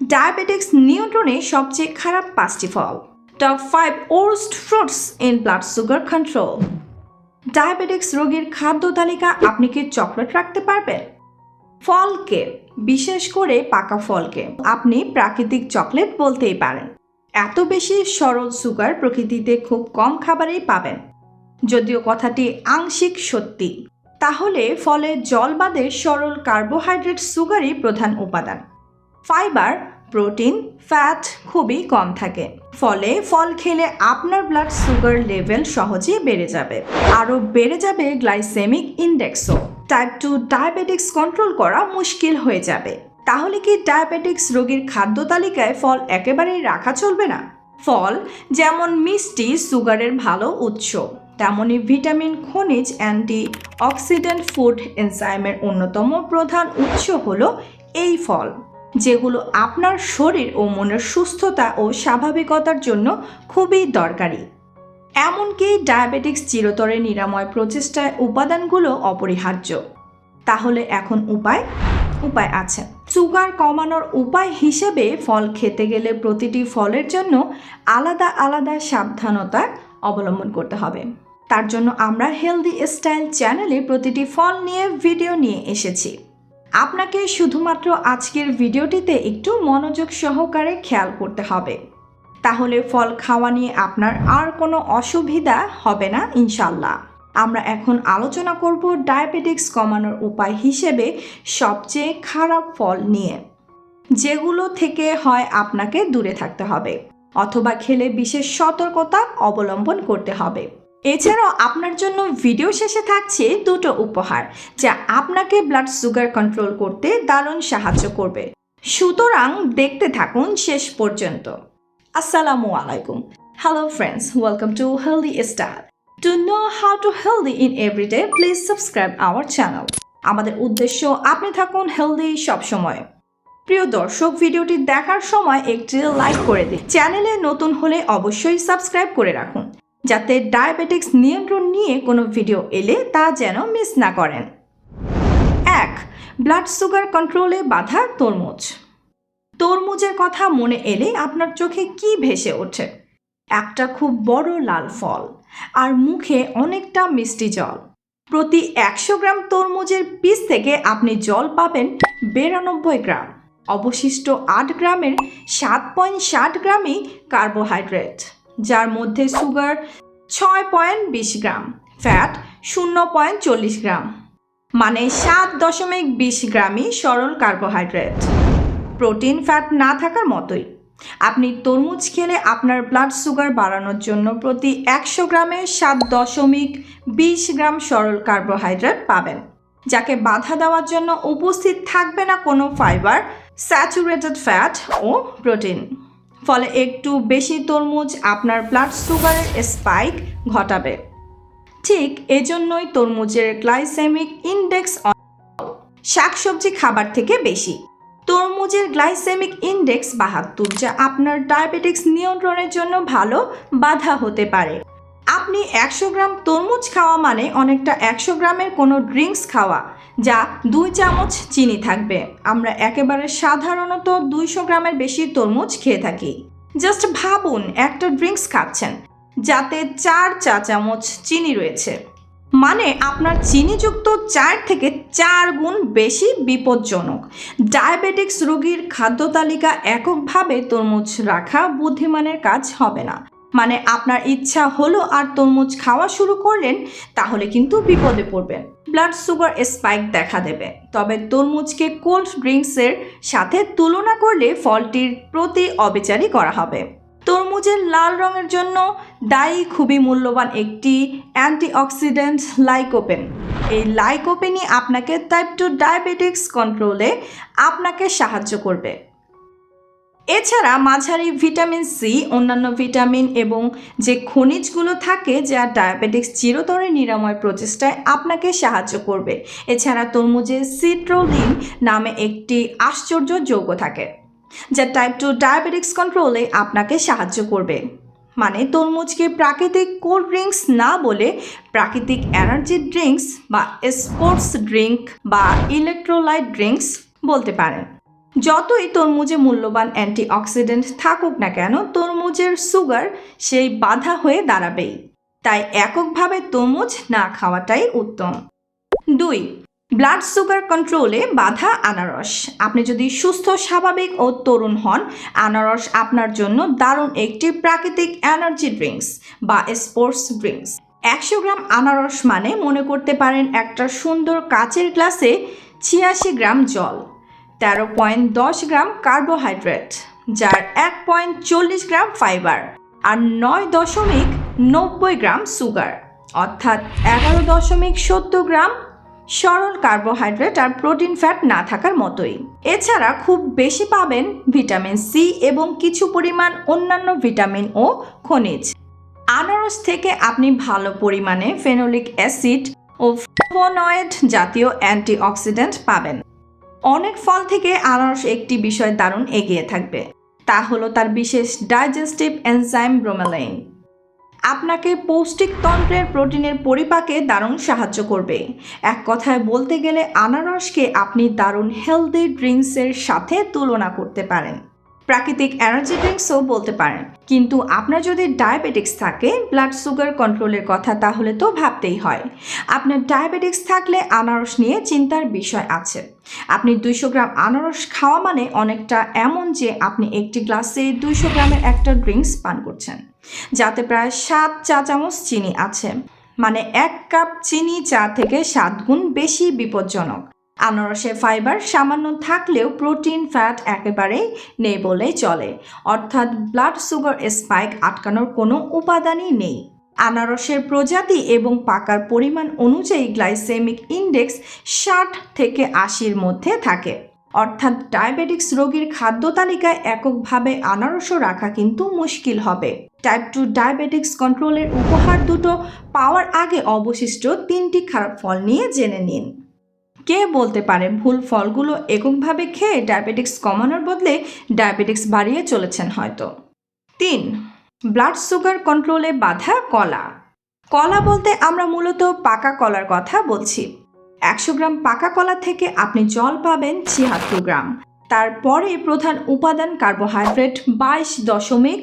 Diabetics নিয়ন্ত্রণে সবচেয়ে খারাপ পাঁচটি ফল। Top five worst fruits in blood sugar control diabetics রোগীর খাদ্য তালিকা আপনি কি চকলেট রাখতে পারবেন? ফলকে, বিশেষ করে পাকা ফলকে, আপনি প্রাকৃতিক চকলেট বলতেই পারেন। এত বেশি সরল সুগার প্রকৃতিতে খুব কম খাবারেই পাবেন। যদিও কথাটি আংশিক সত্যি, তাহলে ফলে জল বাদে সরল কার্বোহাইড্রেট সুগারই প্রধান উপাদান। ফাইবার, প্রোটিন, ফ্যাট খুবই কম থাকে। ফলে ফল খেলে আপনার ব্লাড সুগার লেভেল সহজেই বেড়ে যাবে। আরও বেড়ে যাবে গ্লাইসেমিক ইন্ডেক্সও টাইপ টু ডায়াবেটিক্স কন্ট্রোল করা মুশকিল হয়ে যাবে। তাহলে কি ডায়াবেটিক্স রোগীর খাদ্য তালিকায় ফল একেবারেই রাখা চলবে না? ফল যেমন মিষ্টি, সুগারের ভালো উৎস তেমনই ভিটামিন, খনিজ অ্যান্টি অক্সিডেন্ট ফুড এনজাইমের অন্যতম প্রধান উৎস হলো এই ফল। যেগুলো আপনার শরীর ও মনের সুস্থতা ও স্বাভাবিকতার জন্য খুবই দরকারি। এমনকি ডায়াবেটিক্স চিরতরে নিরাময় প্রচেষ্টায় উপাদানগুলো অপরিহার্য। তাহলে এখন উপায় উপায় আছে। সুগার কমানোর উপায় হিসেবে ফল খেতে গেলে প্রতিটি ফলের জন্য আলাদা আলাদা সাবধানতা অবলম্বন করতে হবে। তার জন্য আমরা হেলদি স্টাইল চ্যানেলে প্রতিটি ফল নিয়ে ভিডিও নিয়ে এসেছি। আপনাকে শুধুমাত্র আজকের ভিডিওটিতে একটু মনোযোগ সহকারে খেয়াল করতে হবে। তাহলে ফল খাওয়া নিয়ে আপনার আর কোনো অসুবিধা হবে না ইনশাল্লাহ আমরা এখন আলোচনা করব ডায়াবেটিক্স কমানোর উপায় হিসেবে সবচেয়ে খারাপ ফল নিয়ে। যেগুলো থেকে হয় আপনাকে দূরে থাকতে হবে, অথবা খেলে বিশেষ সতর্কতা অবলম্বন করতে হবে। এছাড়াও আপনার জন্য ভিডিও শেষে থাকছে দুটো উপহার, যা আপনাকে ব্লাড সুগার কন্ট্রোল করতে দারুণ সাহায্য করবে। সুতরাং দেখতে থাকুন শেষ পর্যন্ত। আসসালামু আলাইকুম। Hello friends welcome to healthy star to know how to healthy in everyday please subscribe our channel আমাদের উদ্দেশ্য, আপনি থাকুন হেলদি সবসময় প্রিয় দর্শক ভিডিওটি দেখার সময় একটি লাইক করে দিন। চ্যানেলে নতুন হলে অবশ্যই সাবস্ক্রাইব করে রাখুন। যাতে ডায়াবেটিক্স নিয়ন্ত্রণ নিয়ে কোনো ভিডিও এলে তা যেন মিস না করেন। এক, ব্লাড সুগার কন্ট্রোলে বাধা তরমুজ। তরমুজের কথা মনে এলে আপনার চোখে কি ভেসে ওঠে? একটা খুব বড় লাল ফল আর মুখে অনেকটা মিষ্টি জল। প্রতি একশো গ্রাম তরমুজের পিস থেকে আপনি জল পাবেন বিরানব্বই গ্রাম। অবশিষ্ট আট গ্রামের সাত পয়েন্ট ষাট গ্রামই কার্বোহাইড্রেট। যার মধ্যে সুগার ছয় পয়েন্ট বিশ গ্রাম, ফ্যাট শূন্য পয়েন্ট চল্লিশ গ্রাম মানে সাত দশমিক বিশ গ্রামই সরল কার্বোহাইড্রেট। প্রোটিন, ফ্যাট না থাকার মতোই। আপনি তরমুজ খেলে আপনার ব্লাড সুগার বাড়ানোর জন্য প্রতি একশো গ্রামে সাত দশমিক বিশ গ্রাম সরল কার্বোহাইড্রেট পাবেন, যাকে বাধা দেওয়ার জন্য উপস্থিত থাকবে না কোনো ফাইবার, স্যাচুরেটেড ফ্যাট ও প্রোটিন। ফলে একটু বেশি তরমুজ আপনার ব্লাড সুগারের স্পাইক ঘটাবে। ঠিক এজন্যই তরমুজের গ্লাইসেমিক ইন্ডেক্স শাকসবজি খাবার থেকে বেশি। তরমুজের গ্লাইসেমিক ইন্ডেক্স বাহাত্তর, যা আপনার ডায়াবেটিক্স নিয়ন্ত্রণের জন্য ভালো বাধা হতে পারে। আপনি একশো গ্রাম তরমুজ খাওয়া মানে অনেকটা একশো গ্রামের কোনো ড্রিঙ্কস খাওয়া। যা দুই চামচ চিনি থাকবে। আমরা একেবারে সাধারণত দুইশো গ্রামের বেশি তরমুজ খেয়ে থাকি। জাস্ট ভাবুন, একটা ড্রিঙ্কস খাচ্ছেন, যাতে চার চা চামচ চিনি রয়েছে। মানে আপনার চিনিযুক্ত চার থেকে চার গুণ বেশি বিপজ্জনক। ডায়াবেটিক্স রোগীর খাদ্য তালিকা এককভাবে তরমুজ রাখা বুদ্ধিমানের কাজ হবে না। মানে আপনার ইচ্ছা হলো আর তরমুজ খাওয়া শুরু করলেন, তাহলে কিন্তু বিপদে পড়বেন। ব্লাড সুগার স্পাইক দেখা দেবে। তবে তরমুজকে কোল্ড ড্রিঙ্কসের সাথে তুলনা করলে ফলটির প্রতি অবিচারই করা হবে। তরমুজের লাল রঙের জন্য দায়ী খুবই মূল্যবান একটি অ্যান্টিঅক্সিডেন্ট লাইকোপেন। এই লাইকোপেনই আপনাকে টাইপ টু ডায়াবেটিক্স কন্ট্রোলে আপনাকে সাহায্য করবে। এছাড়া মাঝারি ভিটামিন সি, অন্যান্য ভিটামিন এবং যে খনিজগুলো থাকে যা ডায়াবেটিক্স চিরতরে নিরাময় প্রচেষ্টায় আপনাকে সাহায্য করবে। এছাড়া তরমুজে সিট্রোলিন নামে একটি আশ্চর্য যৌগ থাকে, যা টাইপ টু ডায়াবেটিক্স কন্ট্রোলে আপনাকে সাহায্য করবে। মানে তরমুজকে প্রাকৃতিক কোল্ড ড্রিঙ্কস না বলে প্রাকৃতিক এনার্জি ড্রিঙ্কস বা স্পোর্টস ড্রিঙ্ক বা ইলেকট্রোলাইট ড্রিঙ্কস বলতে পারেন। যতই তরমুজে মূল্যবান অ্যান্টিঅক্সিডেন্ট থাকুক না কেন, তরমুজের সুগার সেই বাধা হয়ে দাঁড়াবেই। তাই এককভাবে তরমুজ না খাওয়াটাই উত্তম। দুই, ব্লাড সুগার কন্ট্রোলে বাধা আনারস। আপনি যদি সুস্থ, স্বাভাবিক ও তরুণ হন, আনারস আপনার জন্য দারুণ একটি প্রাকৃতিক এনার্জি ড্রিঙ্কস বা স্পোর্টস ড্রিঙ্কস। একশো গ্রাম আনারস মানে মনে করতে পারেন একটা সুন্দর কাচের গ্লাসে ছিয়াশি গ্রাম জল। তেরো পয়েন্ট দশ গ্রাম কার্বোহাইড্রেট, যার এক পয়েন্ট চল্লিশ গ্রাম ফাইবার আর নয় দশমিক নব্বই গ্রাম সুগার। অর্থাৎ এগারো দশমিক সত্তর গ্রাম সরল কার্বোহাইড্রেট আর প্রোটিন ফ্যাট না থাকার মতোই। এছাড়া খুব বেশি পাবেন ভিটামিন সি এবং কিছু পরিমাণ অন্যান্য ভিটামিন ও খনিজ। আনারস থেকে আপনি ভালো পরিমাণে ফেনোলিক অ্যাসিড ও ফ্লোভোনয়েড জাতীয় অ্যান্টিঅক্সিডেন্ট পাবেন। অনেক ফল থেকে আনারস একটি বিষয় দারুণ এগিয়ে থাকবে। তা হলো তার বিশেষ ডাইজেস্টিভ এনজাইম ব্রোমেলাইন। আপনাকে পৌষ্টিকতন্ত্রের প্রোটিনের পরিপাকে দারুণ সাহায্য করবে। এক কথায় বলতে গেলে আনারসকে আপনি দারুণ হেলদি ড্রিঙ্কসের সাথে তুলনা করতে পারেন। প্রাকৃতিক এনার্জি ড্রিঙ্কসও বলতে পারেন। কিন্তু আপনার যদি ডায়াবেটিক্স থাকে, ব্লাড সুগার কন্ট্রোলের কথা তাহলে তো ভাবতেই হয়। আপনার ডায়াবেটিক্স থাকলে আনারস নিয়ে চিন্তার বিষয় আছে। আপনি দুইশো গ্রাম আনারস খাওয়া মানে অনেকটা এমন যে আপনি একটি গ্লাসে দুইশো গ্রামের একটা ড্রিঙ্কস পান করছেন, যাতে প্রায় সাত চা চামচ চিনি আছে। মানে এক কাপ চিনি চা থেকে সাত গুণ বেশি বিপজ্জনক। আনারসে ফাইবার সামান্য থাকলেও প্রোটিন, ফ্যাট একেবারেই নেই বলে চলে। অর্থাৎ ব্লাড সুগার স্পাইক আটকানোর কোনো উপাদানই নেই। আনারসের প্রজাতি এবং পাকার পরিমাণ অনুযায়ী গ্লাইসেমিক ইন্ডেক্স ষাট থেকে আশির মধ্যে থাকে। অর্থাৎ ডায়াবেটিক্স রোগীর খাদ্য তালিকায় এককভাবে আনারসও রাখা কিন্তু মুশকিল হবে। টাইপ টু ডায়াবেটিক্স কন্ট্রোলের উপহার দুটো পাওয়ার আগে অবশিষ্ট তিনটি খারাপ ফল নিয়ে জেনে নিন। কে বলতে পারে ভুল ফলগুলো এককভাবে খেয়ে ডায়াবেটিক্স কমানোর বদলে ডায়াবেটিক্স বাড়িয়ে চলেছেন হয়তো? তিন ব্লাড সুগার কন্ট্রোলে বাধা কলা। কলা বলতে আমরা মূলত পাকা কলার কথা বলছি। একশো গ্রাম পাকা কলা থেকে আপনি জল পাবেন ছিয়াত্তর গ্রাম। তারপরে প্রধান উপাদান কার্বোহাইড্রেট বাইশ দশমিক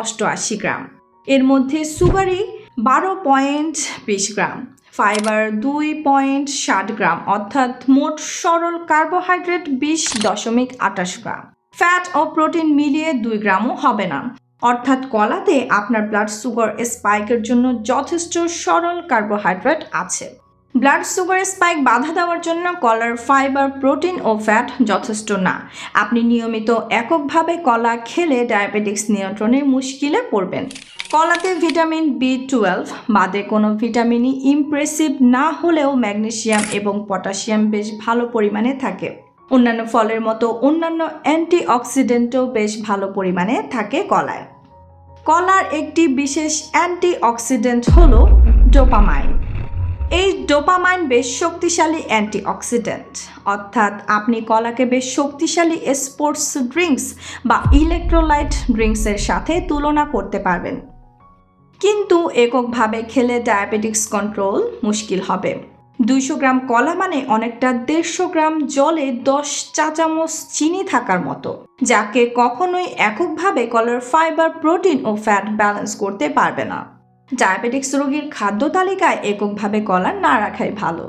অষ্টআশি গ্রাম। এর মধ্যে সুগারি বারো পয়েন্ট বিশ গ্রাম, ফাইবার দুই পয়েন্ট ষাট গ্রাম, অর্থাৎ মোট সরল কার্বোহাইড্রেট বিশ দশমিক আটাশ গ্রাম। ফ্যাট ও প্রোটিন মিলিয়ে দুই গ্রামও হবে না। অর্থাৎ কলাতে আপনার ব্লাড সুগার স্পাইকের জন্য যথেষ্ট সরল কার্বোহাইড্রেট আছে। ব্লাড সুগার স্পাইক বাধা দেওয়ার জন্য কলার ফাইবার প্রোটিন ও ফ্যাট যথেষ্ট না। আপনি নিয়মিত এককভাবে কলা খেলে ডায়াবেটিক্স নিয়ন্ত্রণে মুশকিলে পড়বেন। কলাতে ভিটামিন বি টুয়েলভ বাদে কোনো ভিটামিনই ইমপ্রেসিভ না হলেও ম্যাগনেসিয়াম এবং পটাশিয়াম বেশ ভালো পরিমাণে থাকে। অন্যান্য ফলের মতো অন্যান্য অ্যান্টিঅক্সিডেন্টও বেশ ভালো পরিমাণে থাকে কলায়। কলার একটি বিশেষ অ্যান্টিঅক্সিডেন্ট হলো ডোপামাইন। এই ডোপামাইন বেশ শক্তিশালী অ্যান্টিঅক্সিডেন্ট। অর্থাৎ আপনি কলাকে বেশ শক্তিশালী স্পোর্টস ড্রিঙ্কস বা ইলেকট্রোলাইট ড্রিঙ্কসের সাথে তুলনা করতে পারবেন। কিন্তু এককভাবে খেলে ডায়াবেটিক্স কন্ট্রোল মুশকিল হবে। দুইশো গ্রাম কলা মানে অনেকটা দেড়শো গ্রাম জলে দশ চা চামচ চিনি থাকার মতো, যাকে কখনোই এককভাবে কলার ফাইবার, প্রোটিন ও ফ্যাট ব্যালেন্স করতে পারবে না। ডায়াবেটিক্স রোগীর খাদ্য তালিকায় এককভাবে কলা না রাখাই ভালো।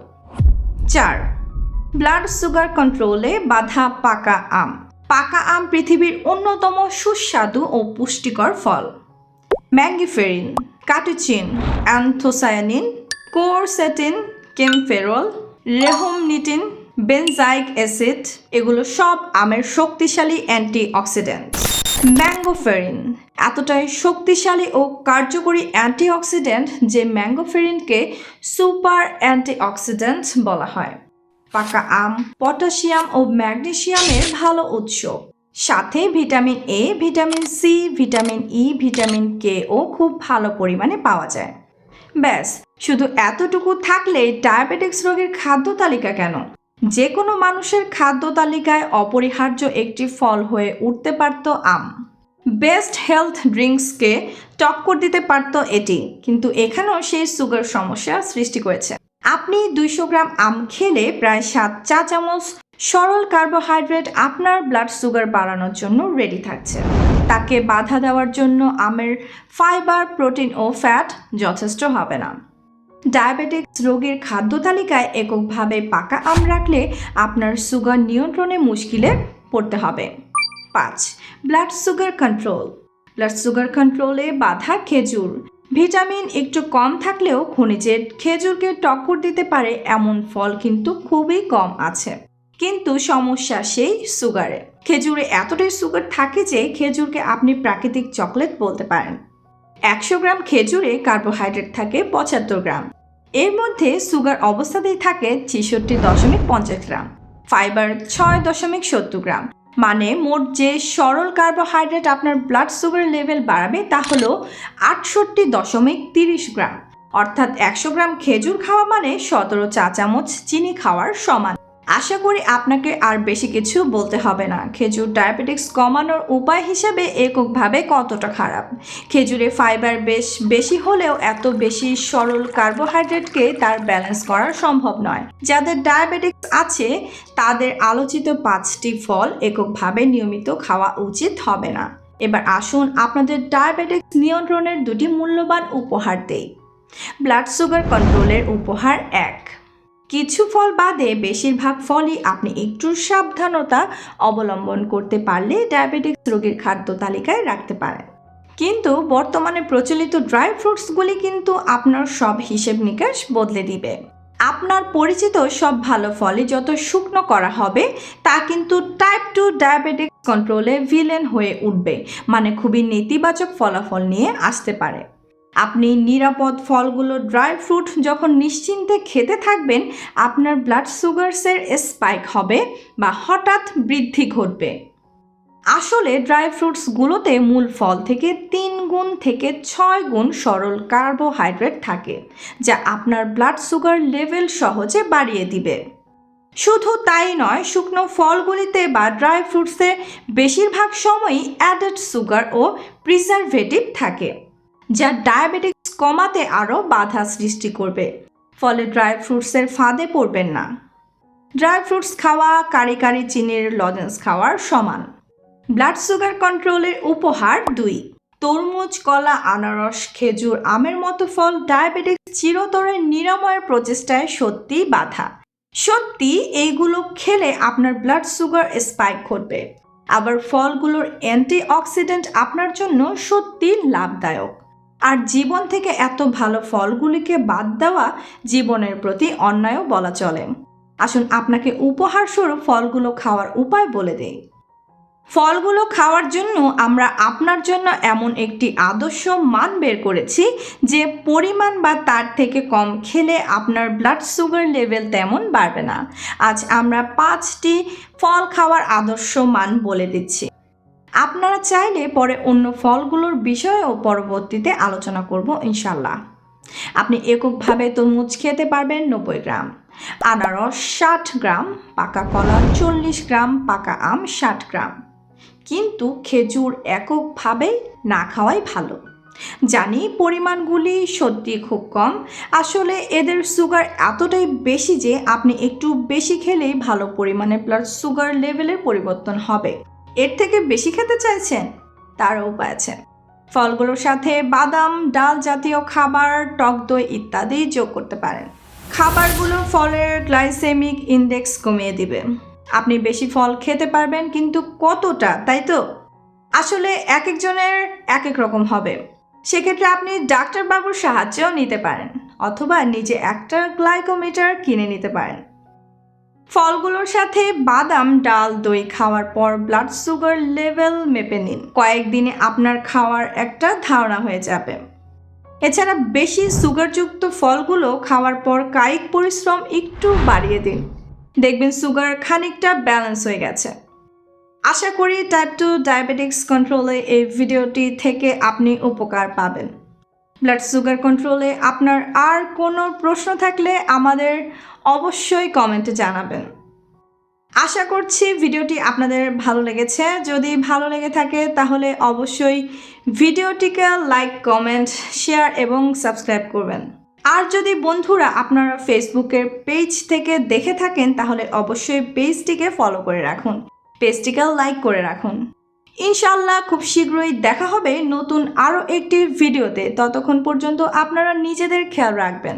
চার, ব্লাড সুগার কন্ট্রোলে বাধা পাকা আম। পাকা আম পৃথিবীর অন্যতম সুস্বাদু ও পুষ্টিকর ফল। Mangiferin catechin, anthocyanin, quercetin kaempferol rhamnetin benzoic acid, এগুলো সব আমের শক্তিশালী অ্যান্টিঅক্সিডেন্ট। ম্যাঙ্গোফেরিন, এতটাই শক্তিশালী ও কার্যকরী অ্যান্টিঅক্সিডেন্ট যে ম্যাঙ্গোফেরিনকে সুপার অ্যান্টিঅক্সিডেন্ট বলা হয়। পাকা আম, পটাশিয়াম ও ম্যাগনেসিয়ামের ভালো উৎস। সাথে vitamin A vitamin C vitamin E vitamin K ও খুব ভালো পরিমাণে পাওয়া যায়। ব্যাস শুধু এতটুকু থাকলে ডায়াবেটিক্স রোগীর খাদ্য তালিকা কেন? যে কোনো মানুষের খাদ্য তালিকায় অপরিহার্য একটি ফল হয়ে উঠতে পারত আম। বেস্ট হেলথ ড্রিঙ্কসকে টক্কর দিতে পারত এটি, কিন্তু এখানেও সেই সুগার সমস্যা সৃষ্টি করেছে। আপনি দুইশো গ্রাম আম খেলে প্রায় সাত চা চামচ সরল কার্বোহাইড্রেট আপনার ব্লাড সুগার বাড়ানোর জন্য রেডি থাকছে। তাকে বাধা দেওয়ার জন্য আমের ফাইবার, প্রোটিন ও ফ্যাট যথেষ্ট হবে না। ডায়াবেটিক্স রোগীর খাদ্য তালিকায় এককভাবে পাকা আম রাখলে আপনার সুগার নিয়ন্ত্রণে মুশকিলে পড়তে হবে। পাঁচ blood sugar control blood sugar কন্ট্রোলে বাধা খেজুর। ভিটামিন একটু কম থাকলেও খনিজের খেজুরকে টক্কর দিতে পারে এমন ফল কিন্তু খুবই কম আছে। কিন্তু সমস্যা সেই সুগারে খেজুরে এতটাই সুগার থাকে যে খেজুরকে আপনি প্রাকৃতিক চকলেট বলতে পারেন। একশো গ্রাম খেজুরে কার্বোহাইড্রেট থাকে পঁচাত্তর গ্রাম। এর মধ্যে সুগার অবস্থাতেই থাকে ছেষট্টি দশমিক পঞ্চাশ গ্রাম, ফাইবার ছয় দশমিক সত্তর গ্রাম। মানে মোট যে সরল কার্বোহাইড্রেট আপনার ব্লাড সুগার লেভেল বাড়াবে তা হলো আটষট্টি দশমিক তিরিশ গ্রাম। অর্থাৎ একশো গ্রাম খেজুর খাওয়া মানে সতেরো চা চামচ চিনি খাওয়ার সমান। আশা করি আপনাকে আর বেশি কিছু বলতে হবে না। খেজুর ডায়াবেটিক্স কমানোর উপায় হিসেবে এককভাবে কতটা খারাপ? খেজুরে ফাইবার বেশ বেশি হলেও এত বেশি সরল কার্বোহাইড্রেটকে তার ব্যালেন্স করা সম্ভব নয়। যাদের ডায়াবেটিক্স আছে, তাদের আলোচিত পাঁচটি ফল এককভাবে নিয়মিত খাওয়া উচিত হবে না। এবার আসুন আপনাদের ডায়াবেটিক্স নিয়ন্ত্রণের দুটি মূল্যবান উপহার দেই। ব্লাড সুগার কন্ট্রোলের উপহার এক। কিছু ফল বাদে বেশিরভাগ ফলই আপনি একটু সাবধানতা অবলম্বন করতে পারলে ডায়াবেটিক্স রোগীর খাদ্য তালিকায় রাখতে পারেন। কিন্তু বর্তমানে প্রচলিত ড্রাই ফ্রুটসগুলি কিন্তু আপনার সব হিসেব নিকাশ বদলে দিবে। আপনার পরিচিত সব ভালো ফলই যত শুকনো করা হবে, তা কিন্তু টাইপ টু ডায়াবেটিক্স কন্ট্রোলে ভিলেন হয়ে উঠবে মানে খুবই নেতিবাচক ফলাফল নিয়ে আসতে পারে। আপনি নিরাপদ ফলগুলো ড্রাই ফ্রুট যখন নিশ্চিন্তে খেতে থাকবেন, আপনার ব্লাড সুগারসের স্পাইক হবে বা হঠাৎ বৃদ্ধি ঘটবে। আসলে ড্রাই ফ্রুটসগুলোতে মূল ফল থেকে তিন গুণ থেকে ছয় গুণ সরল কার্বোহাইড্রেট থাকে, যা আপনার ব্লাড সুগার লেভেল সহজে বাড়িয়ে দিবে। শুধু তাই নয়, শুকনো ফলগুলিতে বা ড্রাই ফ্রুটসে বেশিরভাগ সময়ই অ্যাডেড সুগার ও প্রিজারভেটিভ থাকে। যা ডায়াবেটিক্স কমাতে আরও বাধা সৃষ্টি করবে। ফলে ড্রাই ফ্রুটসের ফাঁদে পড়বেন না। ড্রাই ফ্রুটস খাওয়া, কারি কারি চিনির লজেন্স খাওয়ার সমান। ব্লাড সুগার কন্ট্রোলের উপহার দুই। তরমুজ, কলা, আনারস, খেজুর, আমের মতো ফল ডায়াবেটিক্স চিরতরে নিরাময়ের প্রচেষ্টায় সত্যিই বাধা। সত্যি এইগুলো খেলে আপনার ব্লাড সুগার স্পাইক ঘটবে। আবার ফলগুলোর অ্যান্টিঅক্সিডেন্ট আপনার জন্য সত্যি লাভদায়ক। আর জীবন থেকে এত ভালো ফলগুলিকে বাদ দেওয়া জীবনের প্রতি অন্যায়ও বলা চলে। আসুন আপনাকে উপহার স্বরূপ ফলগুলো খাওয়ার উপায় বলে দেই। ফলগুলো খাওয়ার জন্য আমরা আপনার জন্য এমন একটি আদর্শ মান বের করেছি যে পরিমাণ বা তার থেকে কম খেলে আপনার ব্লাড সুগার লেভেল তেমন বাড়বে না। আজ আমরা পাঁচটি ফল খাওয়ার আদর্শ মান বলে দিচ্ছি। আপনারা চাইলে পরে অন্য ফলগুলোর বিষয়েও পরবর্তীতে আলোচনা করব ইনশাল্লাহ আপনি এককভাবে তরমুজ খেতে পারবেন নব্বই গ্রাম। আনারস ষাট গ্রাম, পাকা কলা চল্লিশ গ্রাম, পাকা আম ষাট গ্রাম। কিন্তু খেজুর এককভাবেই না খাওয়াই ভালো। জানি পরিমাণগুলি সত্যি খুব কম। আসলে এদের সুগার এতটাই বেশি যে আপনি একটু বেশি খেলেই ভালো পরিমাণে ব্লাড সুগার লেভেলের পরিবর্তন হবে। এর থেকে বেশি খেতে চাইছেন? তারও উপায় আছে। ফলগুলোর সাথে বাদাম, ডাল জাতীয় খাবার, টক দই ইত্যাদি যোগ করতে পারেন। খাবারগুলো ফলের গ্লাইসেমিক ইন্ডেক্স কমিয়ে দিবে। আপনি বেশি ফল খেতে পারবেন কিন্তু কতটা, তাই তো? আসলে এক একজনের এক এক রকম হবে। সেক্ষেত্রে আপনি ডাক্তারবাবুর সাহায্যও নিতে পারেন, অথবা নিজে একটা গ্লাইকোমিটার কিনে নিতে পারেন। ফলগুলোর সাথে বাদাম, ডাল, দই খাওয়ার পর ব্লাড সুগার লেভেল মেপে নিন। কয়েকদিনে আপনার খাওয়ার একটা ধারণা হয়ে যাবে। এছাড়া বেশি সুগারযুক্ত ফলগুলো খাওয়ার পর কায়িক পরিশ্রম একটু বাড়িয়ে দিন। দেখবেন সুগার খানিকটা ব্যালেন্স হয়ে গেছে। আশা করি টাইপ টু ডায়াবেটিক্স কন্ট্রোলে এই ভিডিওটি থেকে আপনি উপকার পাবেন। ব্লাড সুগার কন্ট্রোলে আপনার আর কোনো প্রশ্ন থাকলে আমাদের অবশ্যই কমেন্টে জানাবেন। আশা করছি ভিডিওটি আপনাদের ভালো লেগেছে। যদি ভালো লেগে থাকে তাহলে অবশ্যই ভিডিওটিকে লাইক, কমেন্ট, শেয়ার এবং সাবস্ক্রাইব করবেন। আর যদি বন্ধুরা আপনারা ফেসবুকের পেজ থেকে দেখে থাকেন তাহলে অবশ্যই পেজটিকে ফলো করে রাখুন। পেজটিকে লাইক করে রাখুন। ইনশাল্লাহ খুব শীঘ্রই দেখা হবে নতুন আরও একটি ভিডিওতে। ততক্ষণ পর্যন্ত আপনারা নিজেদের খেয়াল রাখবেন।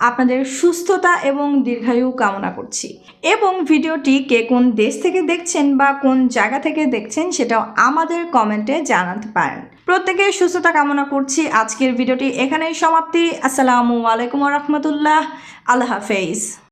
আপনাদের সুস্থতা এবং দীর্ঘায়ু কামনা করছি। এবং ভিডিওটি কে কোন দেশ থেকে দেখছেন বা কোন জায়গা থেকে দেখছেন সেটাও আমাদের কমেন্টে জানাতে পারেন। প্রত্যেকে সুস্থতা কামনা করছি। আজকের ভিডিওটি এখানেই সমাপ্তি। আসসালামু আলাইকুম রহমতুল্লাহ। আল্লাহ হাফেজ।